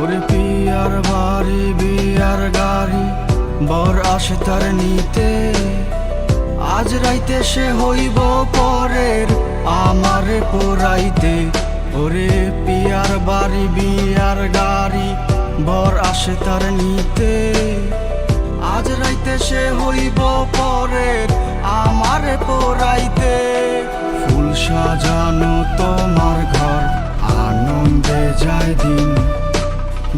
ওরে পিয়ার বাড়ি, বিয়ার গাড়ি, বর আসে তার নিতে। আজ রাইতে সে হইব পরের আমারে পোরাইতে ওরে পিয়ার বাড়ি, বিয়ার গাড়ি, বর আসে তার নিতে। আজ রাইতে সে হইব পরের আমারে পোরাইতে ফুল সাজানো তোমার ঘর, আনন্দে যায় দিন।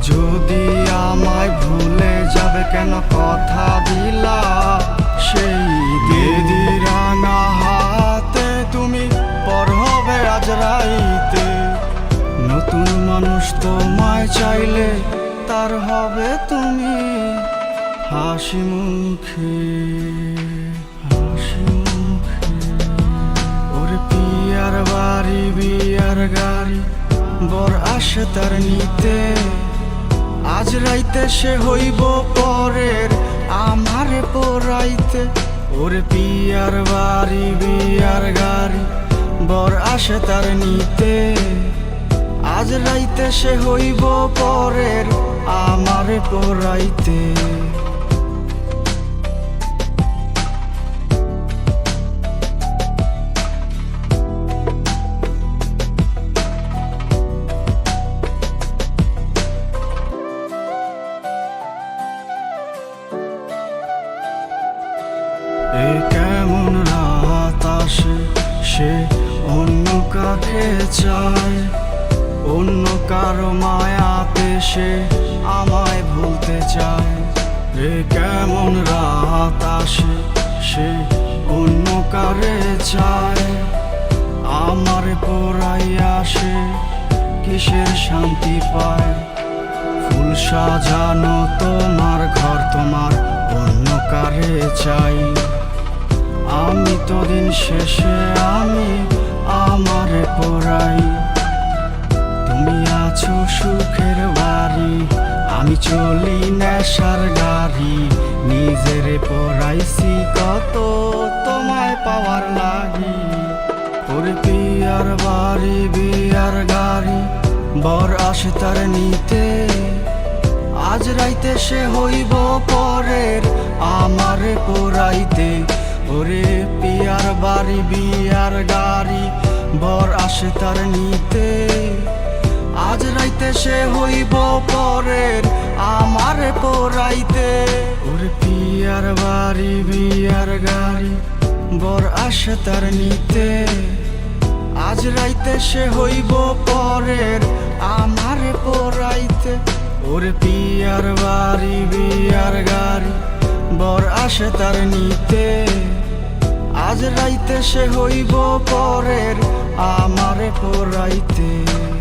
যদি আমায় ভুলে যাবে কেন কথা দিলা? সেই দিদি রাঙা হাতে তুমি পর হবে আজ রাইতে। নতুন মানুষ তোমায় চাইলে তার হবে তুমি। হাসি মুখে হাসি মুখে। ওরে পিয়ার বাড়ি, বিয়ার গাড়ি, বর আসে তার নিতে। রাইতে সে হইব পরের, আমার পোড়াইতে ওরে পিয়ার বাড়ি, বিয়ার গাড়ি, বর আসে তার নিতে। আজ রাইতে সে হইব পরের, আমার পোরাইতে। এ কেমন রাত আসে সে অন্য কাকে চায়? অন্য কারও মায়াতে সে আমায় ভুলতে চায়? এ কেমন রাত আসে সে অন্য কারে চায়? আমার পোড়াইয়া সে কিসের শান্তি পায়? ফুল সাজানো তোমার ঘর, তোমার অন্য কারে চাই। আমি তো দিন শেষে আমি আমার পড়াই। তুমি আছো সুখের বাড়ি, আমি চলি নেশার গাড়ি। নিজের পড়াইছি কত, তোমায় পাওয়ার লাগি ওরে পিয়ার বাড়ি, বিয়ার গাড়ি, বর আসে তার নিতে। আজ রাইতে সে হইব পরের আমার পোরাইতে ওরে পিয়ার বাড়ি, বিয়ার গাড়ি, বর আসে তার নিতে। আজ রাইতে সে হইব পরের, আমারে পোরাইতে। ওরে পিয়ার বাড়ি, বিয়ার গাড়ি, বর আসে তার নিতে। আজ রাইতে সে হইব পরের, আমারে পোরাইতে। ওরে পিয়ার বাড়ি, বিয়ার গাড়ি, বর আসে তার নিতে। সে হইব পরের আমারে পোরাইতে।